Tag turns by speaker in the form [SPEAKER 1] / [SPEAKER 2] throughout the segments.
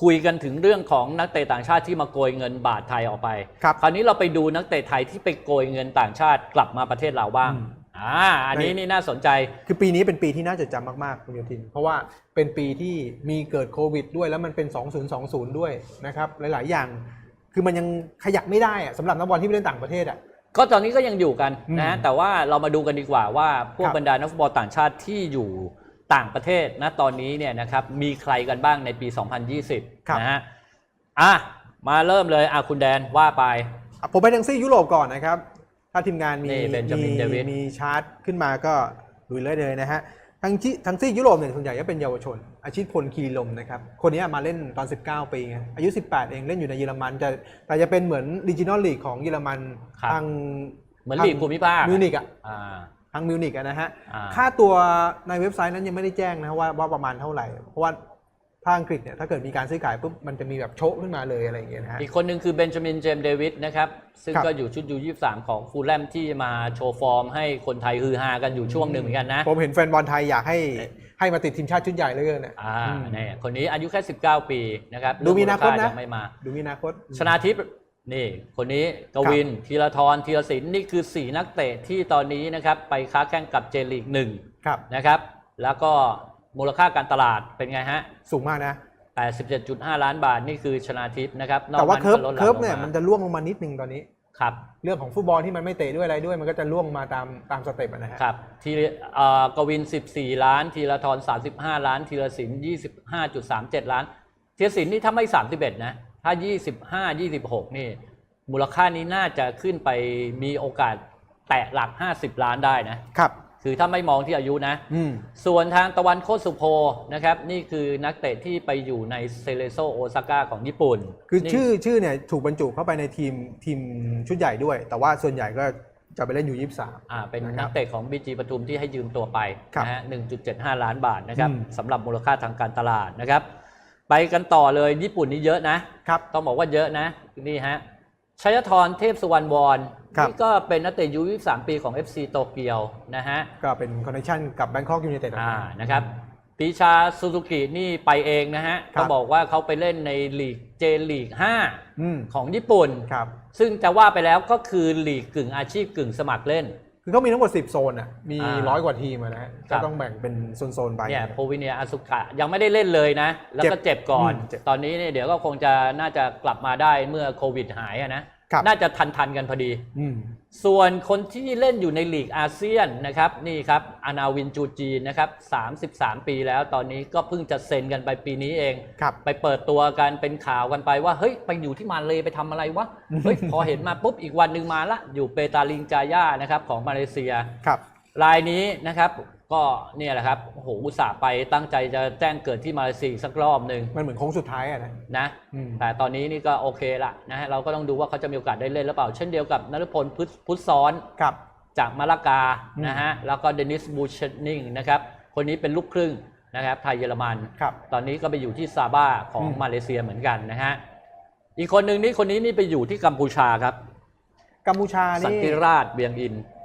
[SPEAKER 1] คุยกันถึงเรื่องของนักเตะต่างชาติที่มาโกยเงินบาทไทยออกไป
[SPEAKER 2] ครับ
[SPEAKER 1] คราวนี้เราไปดูนักเตะไทยที่ไปโกยเงินต่างชาติกลับมาประเทศเราบ้าง
[SPEAKER 2] อืม
[SPEAKER 1] อ่าอันนี้
[SPEAKER 2] ใน
[SPEAKER 1] นี่น่าสนใจ
[SPEAKER 2] คือปีนี้เป็นปีที่น่าจดจำมากๆ คุณโยทิน เพราะว่าเป็นปีที่มีเกิดโควิดด้วยแล้วมันเป็น 2020 ด้วยนะครับหลาย ๆ อย่าง คือมันยังขยับไม่ได้อะสำหรับนักบอลที่ไปเล่นต่างประเทศอะ
[SPEAKER 1] ก็ตอนนี้ก็ยังอยู่กันนะ
[SPEAKER 2] อืม
[SPEAKER 1] แต่ว่าเรามาดูกันดีกว่าว่าพวก
[SPEAKER 2] ครับ
[SPEAKER 1] บรรดานักฟุตบอลต่างชาติที่อยู่ ต่างประเทศนะตอนนี้เนี่ยนะครับมีใครกันบ้างในปี 2020 นะฮะอะมาเริ่มเลยอะคุณแดนว่าไป
[SPEAKER 2] อะผมไปทางซีกยุโรปก่อนนะครับ ถ้าทีมงานมี
[SPEAKER 1] นี่เบนจามิน
[SPEAKER 2] มี
[SPEAKER 1] เดวิด
[SPEAKER 2] มีชาร์ตขึ้นมาก็ลุยเลยเลยนะฮะทางที่ทางซีกยุโรปเนี่ยส่วนใหญ่ก็เป็นเยาวชน อาชีพพลคีรีลมนะครับคนนี้มาเล่นตอน 19 ปีไงอายุ 18 เองเล่นอยู่ในเยอรมันจะแต่จะเป็นเหมือนดิจิ n อลลีกของเยอรมัน
[SPEAKER 1] ครับ
[SPEAKER 2] ทาง
[SPEAKER 1] เหมือนลีกภูมิภาค
[SPEAKER 2] มิวนิกอะ
[SPEAKER 1] อ่า
[SPEAKER 2] ทางมิวนิกอะนะฮะ
[SPEAKER 1] อ่า
[SPEAKER 2] ค่าตัวในเว็บไซต์นั้นยังไม่ได้แจ้งนะว่าว่าประมาณเท่าไหร่ เพราะว่าถ้าอังกฤษเนี่ยถ้าเกิดมีการซื้อขายปุ๊บมันจะมีแบบโชะขึ้นมาเลยอะไรอย่างเงี้ยนะฮะ
[SPEAKER 1] อีกคนหนึ่งคือเบนจามินเจมส์เดวิดนะครับ ซึ่ง
[SPEAKER 2] ครับ
[SPEAKER 1] ก็อยู่ชุดยู23ของฟูลแลมที่มาโชว์ฟอร์มให้คนไทยฮือฮากันอยู่ช่วงหนึ่งเหมือนกันนะ
[SPEAKER 2] ผมเห็นแฟนบอลไทยอยากให้ให้มาติดทีมชาติชุดใหญ่เหลยเกินเนี่ย
[SPEAKER 1] อ่า
[SPEAKER 2] อืม
[SPEAKER 1] เนี่ยคนนี้อายุแค่ 19 ปีนะครับ
[SPEAKER 2] ดูมีอนาคตนะ
[SPEAKER 1] เรื่องมูลยังไม่มา
[SPEAKER 2] ดูมีอนาคต
[SPEAKER 1] ชนาทิพย์ นี่คนนี้กวินธีรทรธีรศิลป์นี่คือ 4 นักเตะที่ตอนนี้นะครับไปค้าแข่งกับเจลีกหนึ่ง
[SPEAKER 2] ครับ
[SPEAKER 1] นะครับ แล้วก็มูลค่าการตลาดเป็นไงฮะ
[SPEAKER 2] สูงมากนะ
[SPEAKER 1] 87.5 ล้านบาทนี่คือชนาทิพย์นะครับนอก
[SPEAKER 2] แต่ว่า
[SPEAKER 1] นั้น
[SPEAKER 2] เคิร์ฟ
[SPEAKER 1] ก็ลดหลั่
[SPEAKER 2] เคิร์ฟ
[SPEAKER 1] ลง
[SPEAKER 2] เนี่ย
[SPEAKER 1] มา
[SPEAKER 2] มันจะล่วงลงมานิดนึงตอนนี้
[SPEAKER 1] ครับ
[SPEAKER 2] เรื่องของฟุตบอลที่มันไม่เตะด้วยอะไรด้วย มันก็จะล่วงมาตามตามสเต็ปอะนะฮะ
[SPEAKER 1] ครับทีเอ่อกวิน 14 ล้าน ทีละทร35 ล้าน ทีละศิลป์25.37 ล้าน ทีละศิลป์นี่ถ้าไม่ 31 นะ ถ้า 25 26 นี่ มูลค่านี้น่าจะขึ้นไปมีโอกาสแตะหลัก 50 ล้านได้นะ
[SPEAKER 2] ครับ
[SPEAKER 1] คือถ้าไม่มองที่อายุนะ
[SPEAKER 2] อืม
[SPEAKER 1] ส่วนทางตะวันโคตสุโพนะครับ นี่คือนักเตะที่ไปอยู่ในเซเลโซโอซาก้าของญี่ปุ่น
[SPEAKER 2] คือ
[SPEAKER 1] นี่
[SPEAKER 2] ชื่อชื่อเนี่ยถูกบรรจุเข้าไปในทีมทีมชุดใหญ่ด้วย แต่ว่าส่วนใหญ่ก็จะไปเล่นอยู่ยี่สาม
[SPEAKER 1] อ่าเป็น
[SPEAKER 2] นะครับ
[SPEAKER 1] นักเตะของบีจีปทุมที่ให้ยืมตัวไป
[SPEAKER 2] ครับ
[SPEAKER 1] นะฮะ1.75 ล้านบาทนะครับ
[SPEAKER 2] อืม
[SPEAKER 1] สำหรับมูลค่าทางการตลาดนะครับ ไปกันต่อเลยญี่ปุ่นนี่เยอะนะ
[SPEAKER 2] ครับ
[SPEAKER 1] ต้องบอกว่าเยอะนะนี่ฮะชัยธรเทพสุวรรณวร
[SPEAKER 2] ครับ
[SPEAKER 1] นี่ก็เป็นนักเตะอายุ23 ปีของ FC โตเกียวนะฮะ
[SPEAKER 2] ก็เป็นคอนเนคชั่นกับแบงคอกยู n นเต็ด
[SPEAKER 1] อ่านะครับปีชาซูซูกินี่ไปเองนะฮะ
[SPEAKER 2] ครับ
[SPEAKER 1] ต้องบอกว่าเขาไปเล่นในลีกเจลีก
[SPEAKER 2] อืม
[SPEAKER 1] 5 ของญี่ปุ่น
[SPEAKER 2] ครับ
[SPEAKER 1] ซึ่งจะว่าไปแล้วก็คือลีกกึ่งอาชีพกึ่งสมัครเล่น
[SPEAKER 2] คือเขามีทั้งหมด 10 โซนอะ มี
[SPEAKER 1] อ่า
[SPEAKER 2] ร้อยกว่าทีมอะนะฮะ
[SPEAKER 1] ครั
[SPEAKER 2] ก็
[SPEAKER 1] บ
[SPEAKER 2] ต้องแบ่งเป็นโซนๆไป
[SPEAKER 1] เนี่ยโพวิเนียอาสุกะยังไม่ได้เล่นเลยนะ แล้วก็
[SPEAKER 2] เจ็บ
[SPEAKER 1] เจ็บก่อน
[SPEAKER 2] อืมเจ็บ
[SPEAKER 1] ตอนนี้เนี่ยเดี๋ยวก็คงจะน่าจะกลับมาได้เมื่อโควิดหายอะนะ
[SPEAKER 2] ครับ
[SPEAKER 1] น่าจะทันทันๆกันพอดี
[SPEAKER 2] อืม
[SPEAKER 1] ส่วนคนที่เล่นอยู่ในลีกอาเซียนนะครับนี่ครับอานาวินจูจีนนะครับ 33 ปีแล้วตอนนี้ก็เพิ่งจะเซ็นกันไปปีนี้เอง
[SPEAKER 2] ครับ
[SPEAKER 1] ไปเปิดตัวกันเป็นข่าวกันไปว่า เฮ้ย ไปอยู่ที่มาเลยไปทำอะไรวะ เฮ้ย พอเห็นมาปุ๊บอีกวันหนึ่งมาละ อยู่เปตาลิงจาย่านะครับของมาเลเซีย
[SPEAKER 2] ค รับ
[SPEAKER 1] รายนี้นะครับก็เนี่ยแหละครับโอ้โหอุตส่าห์ไปตั้งใจจะแจ้งเกิดที่มาเลเซียอีกสักรอบหนึ่ง
[SPEAKER 2] มันเหมือนโค้งสุดท้ายอะนะ
[SPEAKER 1] นะ
[SPEAKER 2] อืม
[SPEAKER 1] แต่ตอนนี้นี่ก็โอเคละนะฮะเราก็ต้องดูว่าเขาจะมีโอกาสได้เล่นหรือเปล่า เช่นเดียวกับนฤพลพุทธพุทธซ้อน
[SPEAKER 2] ครับ
[SPEAKER 1] จากมาลากา
[SPEAKER 2] อืม
[SPEAKER 1] นะฮะแล้วก็เดนิสบูเชนิงนะครับคนนี้เป็นลูกครึ่งนะครับไทยเยอรมัน
[SPEAKER 2] ครับ
[SPEAKER 1] ตอนนี้ก็ไปอยู่ที่ซาบ้าของ
[SPEAKER 2] อืม
[SPEAKER 1] มาเลเซียเหมือนกันนะฮะอีกคนหนึ่งนี่คนนี้นี่ไปอยู่ที่กัมพูชาครับ
[SPEAKER 2] กัมพูชา
[SPEAKER 1] สัน
[SPEAKER 2] นี่
[SPEAKER 1] ติราชเบียงอิน
[SPEAKER 2] เอ่อ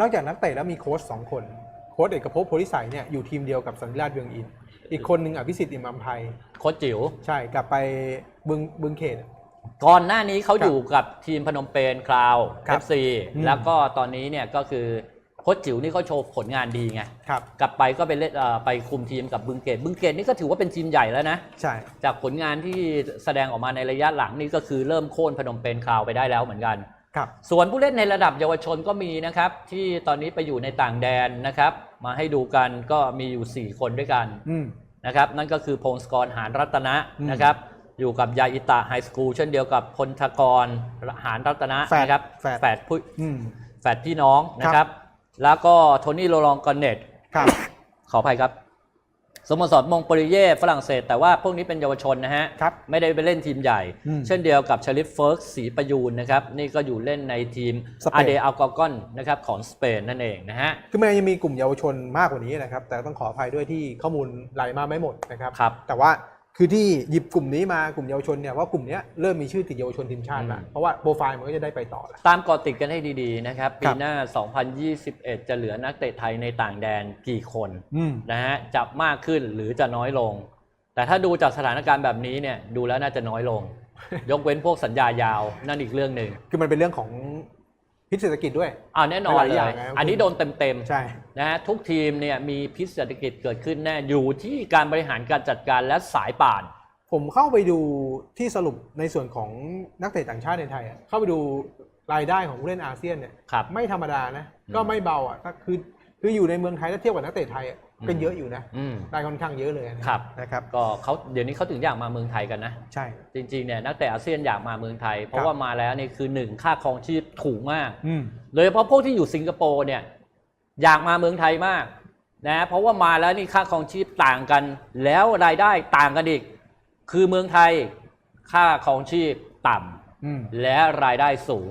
[SPEAKER 2] นอกจากนักเตะแล้วมีโค้ชสองคน โค้ชเอกภพโพธิสัยเนี่ยอยู่ทีมเดียวกับสันติราชเบืองอิน อีกคนหนึ่งอภิสิทธิ์อิมอัมภัย
[SPEAKER 1] โค้ชจิ๋ว
[SPEAKER 2] ใช่กลับไปบึงบึงเขต
[SPEAKER 1] ก่อนหน้านี้เขา
[SPEAKER 2] ครับ
[SPEAKER 1] อยู่กับทีมพนมเปญคลาว
[SPEAKER 2] ครั
[SPEAKER 1] เอบฟซี
[SPEAKER 2] อืม
[SPEAKER 1] แล้วก็ตอนนี้เนี่ยก็คือโค้ชจิ๋วนี่เขาโชว์ผลงานดีไง
[SPEAKER 2] ครับ
[SPEAKER 1] กลับไปก็ไปเล่นเอ่อไปคุมทีมกับบึงเกต บึงเกตนี่ก็ถือว่าเป็นทีมใหญ่แล้วนะ
[SPEAKER 2] ใช่
[SPEAKER 1] จากผลงานที่แสดงออกมาในระยะหลังนี่ก็คือเริ่มโค่นพนมเปญคลาวไปได้แล้วเหมือนกัน
[SPEAKER 2] ครับ
[SPEAKER 1] ส่วนผู้เล่นในระดับเยาวชนก็มีนะครับ ที่ตอนนี้ไปอยู่ในต่างแดนนะครับ มาให้ดูกันก็มีอยู่ 4 คนด้วยกัน
[SPEAKER 2] อืม
[SPEAKER 1] นะครับนั่นก็คือพงศกรหานรัตนะ
[SPEAKER 2] อืม
[SPEAKER 1] นะครับ อยู่กับยาอิตะไฮสคูลเช่นเดียวกับพลทกรหานรัตนะ
[SPEAKER 2] แฝด
[SPEAKER 1] นะครับ
[SPEAKER 2] แฝด
[SPEAKER 1] แฝดผู้
[SPEAKER 2] อืม
[SPEAKER 1] แฝดพี่น้องนะครับ แล้วก็โทนี่โรลองกอนเนต
[SPEAKER 2] ครับ
[SPEAKER 1] ขออภัยครับ สโมสรมงโปริเย่ฝรั่งเศส แต่ว่าพวกนี้เป็นเยาวชนนะฮะ
[SPEAKER 2] ครับ
[SPEAKER 1] ไม่ได้ไปเล่นทีมใหญ่
[SPEAKER 2] อืม
[SPEAKER 1] เช่นเดียวกับชลิฟเฟิร์กสีประยูนนะครับ นี่ก็อยู่เล่นในทีม
[SPEAKER 2] สเปน
[SPEAKER 1] อาเดอัลกอกอนนะครับของสเปนนั่นเองนะฮะ
[SPEAKER 2] คือมันยังมีกลุ่มเยาวชนมากกว่านี้นะครับ แต่ต้องขออภัยด้วยที่ข้อมูลไหลมาไม่หมดนะครับ
[SPEAKER 1] ครับ
[SPEAKER 2] แต่ว่า คือที่หยิบกลุ่มนี้มากลุ่มเยาวชนเนี่ยว่ากลุ่มเนี้ยเริ่มมีชื่อติดเยาวชนทีมชาติแล้ว
[SPEAKER 1] อืม
[SPEAKER 2] เพราะว่าโปรไฟล์มันก็จะได้ไปต่อแล้ว
[SPEAKER 1] ตามเกาะติดกันให้ดีๆนะครับ
[SPEAKER 2] ค
[SPEAKER 1] ปี
[SPEAKER 2] รับ
[SPEAKER 1] หน้า 2021 จะเหลือนักเตะไทยในต่างแดนกี่คน
[SPEAKER 2] อืม
[SPEAKER 1] นะฮะจะมากขึ้นหรือจะน้อยลง แต่ถ้าดูจากสถานการณ์แบบนี้เนี่ยดูแล้วน่าจะน้อยลง ยกเว้นพวกสัญญายาวนั่นอีกเรื่องหนึ่ง
[SPEAKER 2] คือมันเป็นเรื่องของ พิษเศรษฐกิจด้วย
[SPEAKER 1] อ่าแน่นอน
[SPEAKER 2] หลาย
[SPEAKER 1] เล
[SPEAKER 2] อย่าง
[SPEAKER 1] ย
[SPEAKER 2] นะ
[SPEAKER 1] อันนี้โดนเต็ม
[SPEAKER 2] ใช่
[SPEAKER 1] ๆนะฮะทุกทีมเนี่ยมีพิษเศรษฐกิจเกิดขึ้นแน่อยู่ที่การบริหารการจัดการและสายป่าน
[SPEAKER 2] ผมเข้าไปดูที่สรุปในส่วนของนักเตะต่างชาติในไทยอะเข้าไปดูรายได้ของผู้เล่นอาเซียนเนี่ย
[SPEAKER 1] ครับ
[SPEAKER 2] ไม่ธรรมดานะ
[SPEAKER 1] อืม
[SPEAKER 2] ก็ไม่เบาอะก็คือคืออยู่ในเมืองไทยถ้าเทียบกับนักเตะไทยอะ
[SPEAKER 1] อืม
[SPEAKER 2] ก็เยอะอยู่นะ
[SPEAKER 1] อืม
[SPEAKER 2] ได้ค่อนข้างเยอะเลยนะครับนะครับ
[SPEAKER 1] ก็เขาเดี๋ยวนี้เขาถึงอยากมาเมืองไทยกันนะ
[SPEAKER 2] ใช่
[SPEAKER 1] จริงๆเนี่ยนักเตะอาเซียนอยากมาเมืองไทย เพ
[SPEAKER 2] ครั
[SPEAKER 1] ราะ
[SPEAKER 2] บ
[SPEAKER 1] ว่ามาแล้วนี่คือหนึ่งค่าครองชีพถูกมาก
[SPEAKER 2] อืม
[SPEAKER 1] โดยเฉพาะพวกที่อยู่สิงคโปร์เนี่ยอยากมาเมืองไทยมากนะเพราะว่ามาแล้วนี่ค่าครองชีพต่างกัน แล้วรายได้ต่างกันอีก คือเมืองไทยค่าครองชีพต่ำ
[SPEAKER 2] อืม
[SPEAKER 1] และรายได้สูง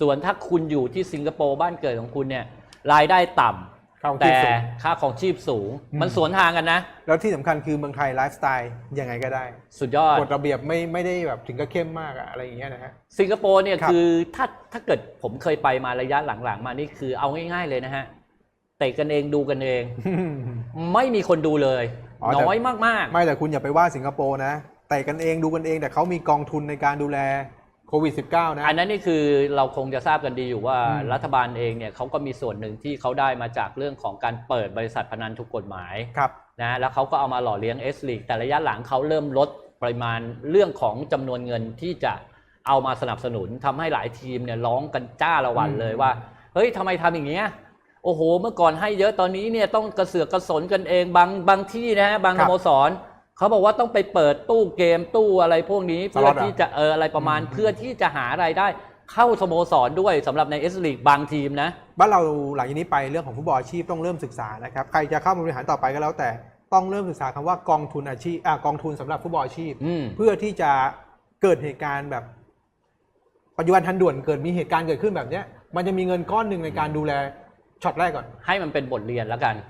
[SPEAKER 1] ส่วนถ้าคุณอยู่ที่สิงคโปร์บ้านเกิดของคุณเนี่ยรายได้ต่ำ
[SPEAKER 2] เข้าที่
[SPEAKER 1] แต่
[SPEAKER 2] สูง
[SPEAKER 1] ค่าครองชีพสูง
[SPEAKER 2] อืม
[SPEAKER 1] มันสวนทางกันนะ
[SPEAKER 2] แล้วที่สำคัญคือเมืองไทยไลฟ์สไตล์ยังไงก็ได้
[SPEAKER 1] สุดยอด
[SPEAKER 2] กฎระเบียบไม่ไม่ได้แบบถึงกับเข้มมากอะอะไรอย่างเงี้ยนะฮะ
[SPEAKER 1] สิงคโปร์เนี่ย
[SPEAKER 2] ครับ
[SPEAKER 1] คือถ้าถ้าเกิดผมเคยไปมาระยะหลังๆ มานี่คือเอาง่ายๆเลยนะฮะเตะกันเองดูกันเอง ไม่มีคนดูเลย
[SPEAKER 2] อ๋อแต่
[SPEAKER 1] น้อยมาก
[SPEAKER 2] ไม่แต่คุณอย่าไปว่าสิงคโปร์นะแต่กันเองดูกันเองแต่เขามีกองทุนในการดูแล โควิด -19 นะ
[SPEAKER 1] ๆอันนั้นนี่คือเราคงจะทราบกันดีอยู่ว่า
[SPEAKER 2] อืม
[SPEAKER 1] รัฐบาลเองเนี่ยเขาก็มีส่วนหนึ่งที่เขาได้มาจากเรื่องของการเปิดบริษัทพนันถูกกฎหมาย
[SPEAKER 2] ครับ
[SPEAKER 1] นะแล้วเขาก็เอามาหล่อเลี้ยงเอสลีกแต่ระยะหลังเขาเริ่มลดปริมาณเรื่องของจำนวนเงินที่จะเอามาสนับสนุนทำให้หลายทีมเนี่ยร้องกันจ้าละวัน
[SPEAKER 2] อืม
[SPEAKER 1] เลยว่า เฮ้ยทำไมทำอย่างเงี้ยโอ้โห เมื่อก่อนให้เยอะตอนนี้เนี่ยต้องกระเสือกกระสนกันเองบางบางที่นะฮะบางสโมสร เขาบอกว่าต้องไปเปิดตู้เกมตู้อะไรพวกนี้
[SPEAKER 2] ส
[SPEAKER 1] เพื่
[SPEAKER 2] ล็
[SPEAKER 1] อ
[SPEAKER 2] อตเหรอ
[SPEAKER 1] ที่จะเอออะไรประมาณ
[SPEAKER 2] อืม
[SPEAKER 1] เพื่อที่จะหารายได้เข้าสโมสรด้วยสำหรับในเอสลีกบางทีมนะ
[SPEAKER 2] บ้านเราหลังจากนี้ไปเรื่องของฟุตบอลอาชีพต้องเริ่มศึกษานะครับ ใครจะเข้ามาบริหารต่อไปก็แล้วแต่ต้องเริ่มศึกษาคำว่ากองทุนอาชีพอ่ากองทุนสำหรับฟุตบอลอาชีพ
[SPEAKER 1] อืม
[SPEAKER 2] เพื่อที่จะเกิดเหตุการณ์แบบ ปัจจุบันทันด่วนเกิดมีเหตุการณ์เกิดขึ้นแบบเนี้ย มันจะมีเงินก้อนหนึ่งในการดูแลช็อตแรกก่อน
[SPEAKER 1] ให้มันเป็นบทเรียนแล้วกัน